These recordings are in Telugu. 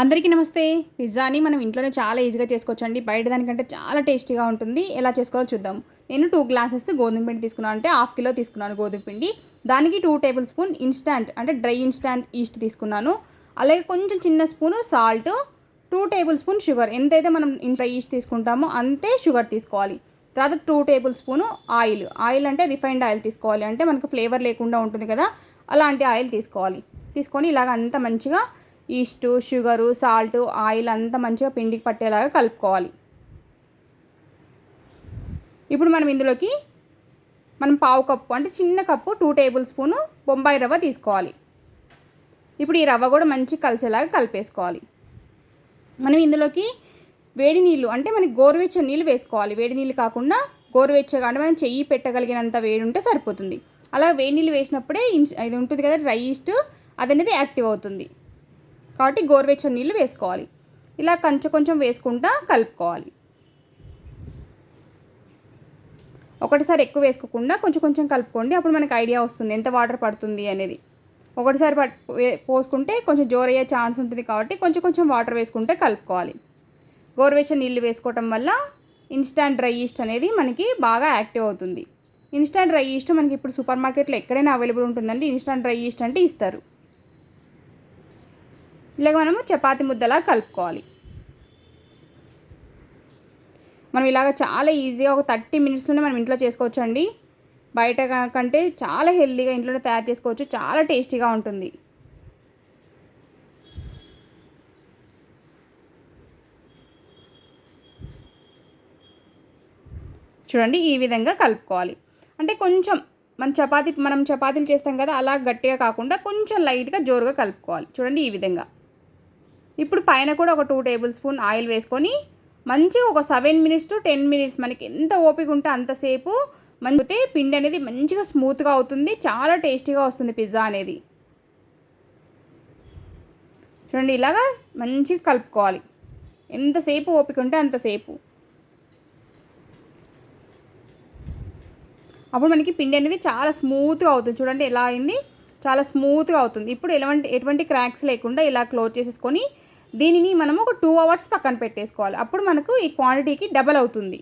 అందరికీ నమస్తే. పిజ్జాని మనం ఇంట్లోనే చాలా ఈజీగా చేసుకోవచ్చండి. బయట దానికంటే చాలా టేస్టీగా ఉంటుంది. ఎలా చేసుకోవాలో చూద్దాం. నేను టూ గ్లాసెస్ గోధుమ పిండి తీసుకున్నాను అంటే హాఫ్ కిలో తీసుకున్నాను గోధుమ పిండి. దానికి టూ టేబుల్ స్పూన్ ఇన్స్టాంట్ అంటే డ్రై ఇన్స్టాంట్ ఈస్ట్ తీసుకున్నాను. అలాగే కొంచెం చిన్న spoon salt two tablespoon sugar. ఎంతైతే మనం డ్రై ఈస్ట్ తీసుకుంటామో అంతే షుగర్ తీసుకోవాలి. తర్వాత two tablespoon oil. Oil అంటే రిఫైన్డ్ ఆయిల్ తీసుకోవాలి. అంటే మనకు ఫ్లేవర్ లేకుండా ఉంటుంది కదా. అలాంటి ఆయిల్ తీసుకోవాలి. తీసుకొని ఇలాగ అంత మంచిగా ఈస్ట్ షుగరు సాల్ట్ ఆయిల్ అంతా మంచిగా పిండికి పట్టేలాగా కలుపుకోవాలి. ఇప్పుడు మనం ఇందులోకి మనం పావు కప్పు అంటే చిన్న cup two tablespoon Bombay rava తీసుకోవాలి. ఇప్పుడు ఈ రవ్వ కూడా మంచి కలిసేలాగా కలిపేసుకోవాలి. మనం ఇందులోకి వేడి నీళ్ళు అంటే మనకి గోరువెచ్చని నీళ్ళు వేసుకోవాలి. వేడి నీళ్ళు కాకుండా గోరువెచ్చగా అంటే మనం చెయ్యి పెట్టగలిగినంత వేడి ఉంటే సరిపోతుంది. అలా వేడి నీళ్ళు వేసినప్పుడే ఇన్స్ ఇది ఉంటుంది కదా డ్రై ఈస్ట్ అది అనేది యాక్టివ్ అవుతుంది. కాబట్టి గోరువెచ్చని నీళ్ళు వేసుకోవాలి. ఇలా కొంచెం కొంచెం వేసుకుంటా కలుపుకోవాలి. ఒకటిసారి ఎక్కువ వేసుకోకుండా కొంచెం కొంచెం కలుపుకోండి. అప్పుడు మనకు ఐడియా వస్తుంది ఎంత వాటర్ పడుతుంది అనేది. ఒకటిసారి పట్ పోసుకుంటే కొంచెం జోరయ్యే ఛాన్స్ ఉంటుంది కాబట్టి కొంచెం కొంచెం వాటర్ వేసుకుంటే కలుపుకోవాలి. గోరువెచ్చని నీళ్ళు వేసుకోవటం వల్ల ఇన్స్టాంట్ డ్రై ఈస్ట్ అనేది మనకి బాగా యాక్టివ్ అవుతుంది. ఇన్స్టాంట్ డ్రై ఈస్ట్ మనకి ఇప్పుడు సూపర్ మార్కెట్లో ఎక్కడైనా అవైలబుల్ ఉంటుందండి. ఇన్స్టాంట్ డ్రై ఈస్ట్ అంటే ఇస్తారు. ఇలాగ మనము చపాతి ముద్దలా కలుపుకోవాలి. మనం ఇలాగ చాలా ఈజీగా ఒక థర్టీ మినిట్స్లోనే మనం ఇంట్లో చేసుకోవచ్చు అండి బయట కంటే చాలా హెల్తీగా ఇంట్లోనే తయారు చేసుకోవచ్చు. చాలా టేస్టీగా ఉంటుంది. చూడండి ఈ విధంగా కలుపుకోవాలి. అంటే కొంచెం మన చపాతీ మనం చపాతీలు చేస్తాం కదా అలా గట్టిగా కాకుండా కొంచెం లైట్గా జోరుగా కలుపుకోవాలి. చూడండి ఈ విధంగా. ఇప్పుడు పైన కూడా ఒక టూ టేబుల్ స్పూన్ ఆయిల్ వేసుకొని మంచిగా ఒక seven minutes to ten minutes మనకి ఎంత ఓపిక ఉంటే అంతసేపు మంచితే పిండి అనేది మంచిగా స్మూత్గా అవుతుంది. చాలా టేస్టీగా వస్తుంది పిజ్జా అనేది. చూడండి ఇలాగా మంచిగా కలుపుకోవాలి. ఎంతసేపు ఓపిక ఉంటే అంతసేపు అప్పుడు మనకి పిండి అనేది చాలా స్మూత్గా అవుతుంది. చూడండి ఎలా అయింది? చాలా స్మూత్గా అవుతుంది. ఇప్పుడు ఎలాంటి ఎటువంటి క్రాక్స్ లేకుండా ఇలా క్లోజ్ చేసేసుకొని దీనిని మనం ఒక టూ అవర్స్ పక్కన పెట్టేసుకోవాలి. అప్పుడు మనకు ఈ క్వాంటిటీకి డబల్ అవుతుంది.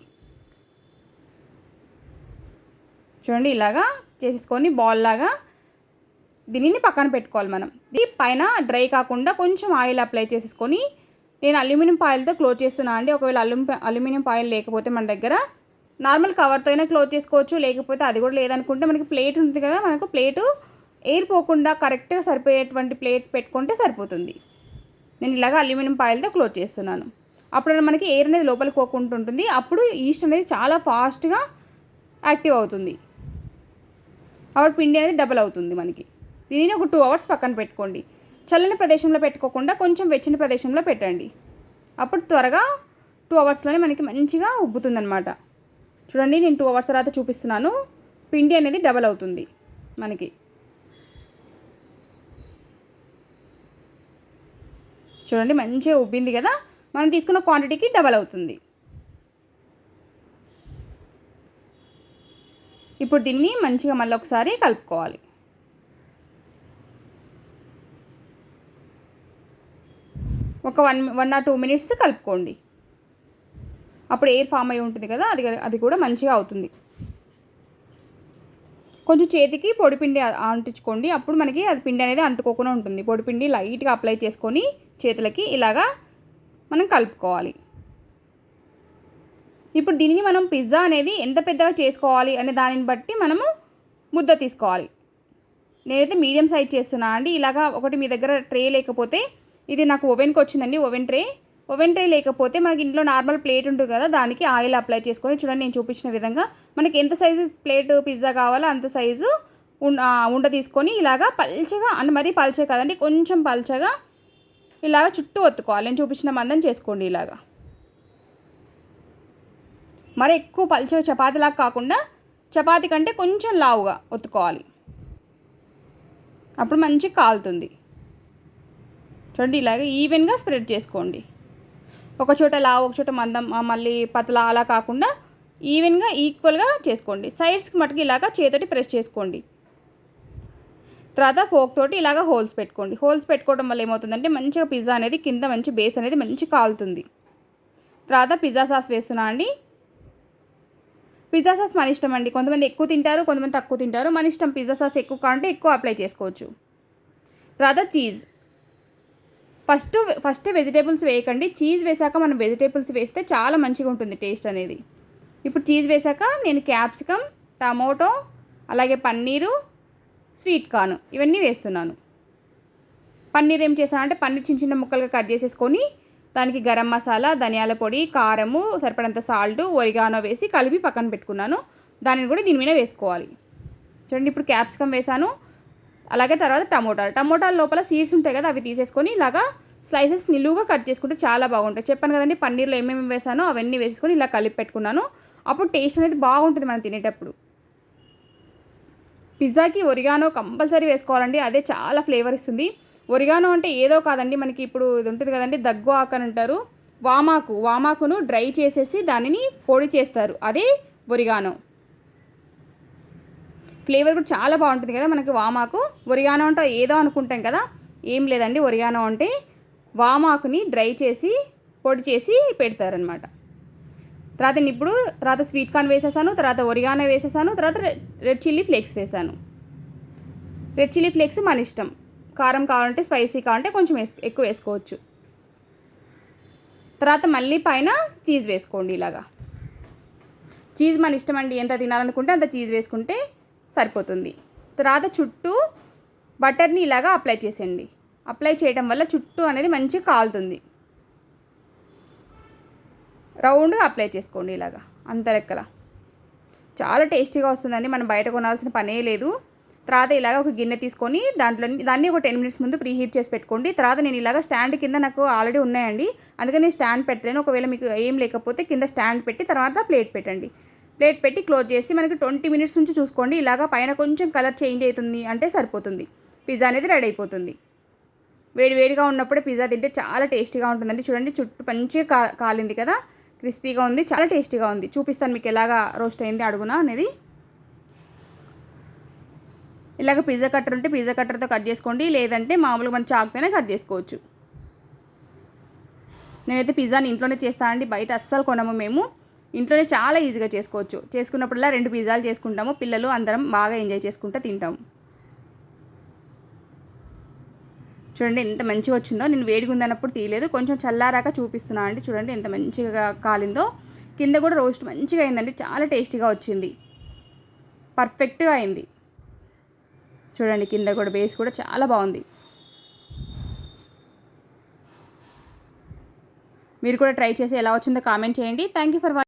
చూడండి ఇలాగా చేసేసుకొని బాల్ లాగా దీనిని పక్కన పెట్టుకోవాలి మనం. ఇది పైన డ్రై కాకుండా కొంచెం ఆయిల్ అప్లై చేసేసుకొని నేను అల్యూమినియం పాయిల్తో క్లోజ్ చేస్తున్నాను అండి. ఒకవేళ అల్యూమి అల్యూమినియం పాయిల్ లేకపోతే మన దగ్గర నార్మల్ కవర్తో అయినా క్లోజ్ చేసుకోవచ్చు. లేకపోతే అది కూడా లేదనుకుంటే మనకి ప్లేట్ ఉంటుంది కదా మనకు ప్లేటు ఎయిర్ పోకుండా కరెక్ట్గా సరిపోయేటువంటి ప్లేట్ పెట్టుకుంటే సరిపోతుంది. నేను ఇలాగ అల్యూమినియం పాయిల్తో క్లోజ్ చేస్తున్నాను. అప్పుడు మనకి ఎయిర్ అనేది లోపలికి పోకుండా ఉంటుంది. అప్పుడు ఈస్ట్ అనేది చాలా ఫాస్ట్గా యాక్టివ్ అవుతుంది. అప్పుడు పిండి అనేది డబల్ అవుతుంది మనకి. దీనిని ఒక టూ అవర్స్ పక్కన పెట్టుకోండి. చల్లని ప్రదేశంలో పెట్టుకోకుండా కొంచెం వెచ్చని ప్రదేశంలో పెట్టండి. అప్పుడు త్వరగా టూ అవర్స్లోనే మనకి మంచిగా ఉబ్బుతుందనమాట చూడండి నేను టూ అవర్స్ తర్వాత చూపిస్తున్నాను. పిండి అనేది డబల్ అవుతుంది మనకి. చూడండి మంచిగా ఉబ్బింది కదా? మనం తీసుకున్న క్వాంటిటీకి డబల్ అవుతుంది. ఇప్పుడు దీన్ని మంచిగా మళ్ళీ ఒకసారి కలుపుకోవాలి. ఒక one one or two minutes కలుపుకోండి. అప్పుడు ఎయిర్ ఫామ్ అయి ఉంటుంది కదా అది అది కూడా మంచిగా అవుతుంది. కొంచెం చేతికి పొడిపిండి అంటించుకోండి. అప్పుడు మనకి అది పిండి అనేది అంటుకోకుండా ఉంటుంది. పొడిపిండి లైట్గా అప్లై చేసుకొని చేతులకి ఇలాగా మనం కలుపుకోవాలి. ఇప్పుడు దీనిని మనం పిజ్జా అనేది ఎంత పెద్దగా చేసుకోవాలి అనే దానిని బట్టి మనము ముద్ద తీసుకోవాలి. నేనైతే మీడియం సైజ్ చేస్తున్నా అండి. ఇలాగా ఒకటి మీ దగ్గర ట్రే లేకపోతే ఇది నాకు ఓవెన్కి వచ్చిందండి. Oven tray. ఓవెన్ ట్రే లేకపోతే మనకి ఇంట్లో నార్మల్ ప్లేట్ ఉంటుంది కదా దానికి ఆయిల్ అప్లై చేసుకొని చూడండి నేను చూపించిన విధంగా మనకి ఎంత సైజు ప్లేట్ పిజ్జా కావాలో అంత సైజు ఉండ తీసుకొని ఇలాగా పల్చగా అంటే మరీ పల్చే కదండి కొంచెం పల్చగా ఇలాగ చుట్టూ ఒత్తుకోవాలి. నేను చూపించిన మందం చేసుకోండి ఇలాగా. మరి ఎక్కువ పల్చగా చపాతీలాగా కాకుండా చపాతి కంటే కొంచెం లావుగా ఒత్తుకోవాలి. అప్పుడు మంచిగా కాలుతుంది. చూడండి ఇలాగ ఈవెన్గా స్ప్రెడ్ చేసుకోండి. ఒక చోట లావు ఒక చోట మందం మళ్ళీ పతలా అలా కాకుండా ఈవెన్గా ఈక్వల్గా చేసుకోండి. సైడ్స్కి మటుకు ఇలాగా చేతోటి ప్రెస్ చేసుకోండి. తర్వాత ఫోక్ తోటి ఇలాగ హోల్స్ పెట్టుకోండి. హోల్స్ పెట్టుకోవడం వల్ల ఏమవుతుందంటే మంచిగా పిజ్జా అనేది కింద మంచి బేస్ అనేది మంచి కాలుతుంది. తర్వాత పిజ్జా సాస్ వేస్తున్నా అండి. పిజ్జా సాస్ మన ఇష్టం అండి. కొంతమంది ఎక్కువ తింటారు కొంతమంది తక్కువ తింటారు. మన ఇష్టం పిజ్జా సాస్ ఎక్కువ కావాలంటే ఎక్కువ అప్లై చేసుకోవచ్చు. తర్వాత చీజ్. ఫస్ట్ ఫస్ట్ వెజిటేబుల్స్ వేయకండి. చీజ్ వేసాక మనం వెజిటేబుల్స్ వేస్తే చాలా మంచిగా ఉంటుంది టేస్ట్ అనేది. ఇప్పుడు చీజ్ వేసాక నేను క్యాప్సికమ్ టమోటో అలాగే పన్నీరు స్వీట్ కార్న్ ఇవన్నీ వేస్తున్నాను. పన్నీర్ ఏం చేశానంటే పన్నీర్ చిన్న చిన్న ముక్కలుగా కట్ చేసేసుకొని దానికి గరం మసాలా ధనియాల పొడి కారము సరిపడంత సాల్ట్ ఒరిగానో వేసి కలిపి పక్కన పెట్టుకున్నాను. దానిని కూడా దీని మీద వేసుకోవాలి. చూడండి ఇప్పుడు క్యాప్సికమ్ వేసాను అలాగే తర్వాత టమోటాలు. టమోటాల లోపల సీడ్స్ ఉంటాయి కదా అవి తీసేసుకొని ఇలాగా స్లైసెస్ నిలువుగా కట్ చేసుకుంటే చాలా బాగుంటాయి. చెప్పాను కదండి పన్నీర్లో ఏమేమి వేసానో అవన్నీ వేసుకొని ఇలా కలిపి పెట్టుకున్నాను. అప్పుడు టేస్ట్ అనేది బాగుంటుంది మనం తినేటప్పుడు. పిజ్జాకి ఒరిగానో కంపల్సరీ వేసుకోవాలండి. అదే చాలా ఫ్లేవర్ ఇస్తుంది. ఒరిగానో అంటే ఏదో కాదండి. మనకి ఇప్పుడు ఇది ఉంటుంది కదండి. దగ్గు ఆకు అని అంటారు. వామాకు వామాకును డ్రై చేసేసి దానిని పొడి చేస్తారు. అదే ఒరిగానో. ఫ్లేవర్ కూడా చాలా బాగుంటుంది కదా మనకి వామాకు. ఒరిగానో అంటే ఏదో అనుకుంటాం కదా. ఏం లేదండి. ఒరిగానో అంటే వామాకుని డ్రై చేసి పొడి చేసి పెడతారనమాట తర్వాత నేను ఇప్పుడు తర్వాత స్వీట్ కార్న్ వేసేసాను తర్వాత ఒరిగానో వేసేసాను తర్వాత రెడ్- రెడ్ చిల్లీ ఫ్లేక్స్ వేసాను. రెడ్ చిల్లీ ఫ్లేక్స్ మన ఇష్టం. కారం కావాలంటే స్పైసీ కావాలంటే కొంచెం వేసు ఎక్కువ వేసుకోవచ్చు. తర్వాత మళ్ళీ పైన చీజ్ వేసుకోండి ఇలాగా. చీజ్ మన ఇష్టం అండి ఎంత తినాలనుకుంటే అంత చీజ్ వేసుకుంటే సరిపోతుంది. తర్వాత చుట్టూ బటర్ని ఇలాగా అప్లై చేసేయండి. అప్లై చేయడం వల్ల చుట్టూ అనేది మంచిగా కాలుతుంది. రౌండ్గా అప్లై చేసుకోండి ఇలాగా అంత లెక్కల. చాలా టేస్టీగా వస్తుందండి మనం బయట కొనాల్సిన పనే లేదు. తర్వాత ఇలాగ ఒక గిన్నె తీసుకొని దాంట్లో దాన్ని ఒక టెన్ మినిట్స్ ముందు ప్రీ హీట్ చేసి పెట్టుకోండి. తర్వాత నేను ఇలాగ స్టాండ్ కింద నాకు ఆల్రెడీ ఉన్నాయండి. అందుకని నేను స్టాండ్ పెట్టలేను. ఒకవేళ మీకు ఏం లేకపోతే కింద స్టాండ్ పెట్టి తర్వాత ప్లేట్ పెట్టండి. ప్లేట్ పెట్టి క్లోజ్ చేసి మనకి ట్వంటీ మినిట్స్ నుంచి చూసుకోండి. ఇలాగ పైన కొంచెం కలర్ చేంజ్ అవుతుంది అంటే సరిపోతుంది. పిజ్జా అనేది రెడీ అయిపోతుంది. వేడి వేడిగా ఉన్నప్పుడే పిజ్జా తింటే చాలా టేస్టీగా ఉంటుందండి. చూడండి చుట్టూ మంచిగా కా కాలింది కదా. క్రిస్పీగా ఉంది చాలా టేస్టీగా ఉంది. చూపిస్తాను మీకు ఎలాగా రోస్ట్ అయింది అడుగున అనేది. ఇలాగ పిజ్జా కట్టర్ ఉంటే పిజ్జా కట్టర్తో కట్ చేసుకోండి లేదంటే మామూలుగా మన చాకుతోనే కట్ చేసుకోవచ్చు. నేనైతే పిజ్జాని ఇంట్లోనే చేస్తానండి బయట అస్సలు కొనము మేము. ఇంట్లోనే చాలా ఈజీగా చేసుకోవచ్చు. చేసుకున్నప్పుడల్లా రెండు పిజ్జాలు చేసుకుంటాము పిల్లలు అందరం బాగా ఎంజాయ్ చేసుకుంటూ తింటాము చూడండి ఎంత మంచిగా వచ్చిందో. నేను వేడిగా ఉందన్నప్పుడు తీయలేదు. కొంచెం చల్లారాక చూపిస్తున్నాను అండి. చూడండి ఎంత మంచిగా కాలిందో. కింద కూడా రోస్ట్ మంచిగా అయిందండి. చాలా టేస్టీగా వచ్చింది. పర్ఫెక్ట్గా అయింది. చూడండి కింద కూడా బేస్ కూడా చాలా బాగుంది. మీరు కూడా ట్రై చేసి ఎలా వచ్చిందో కామెంట్ చేయండి. Thank you for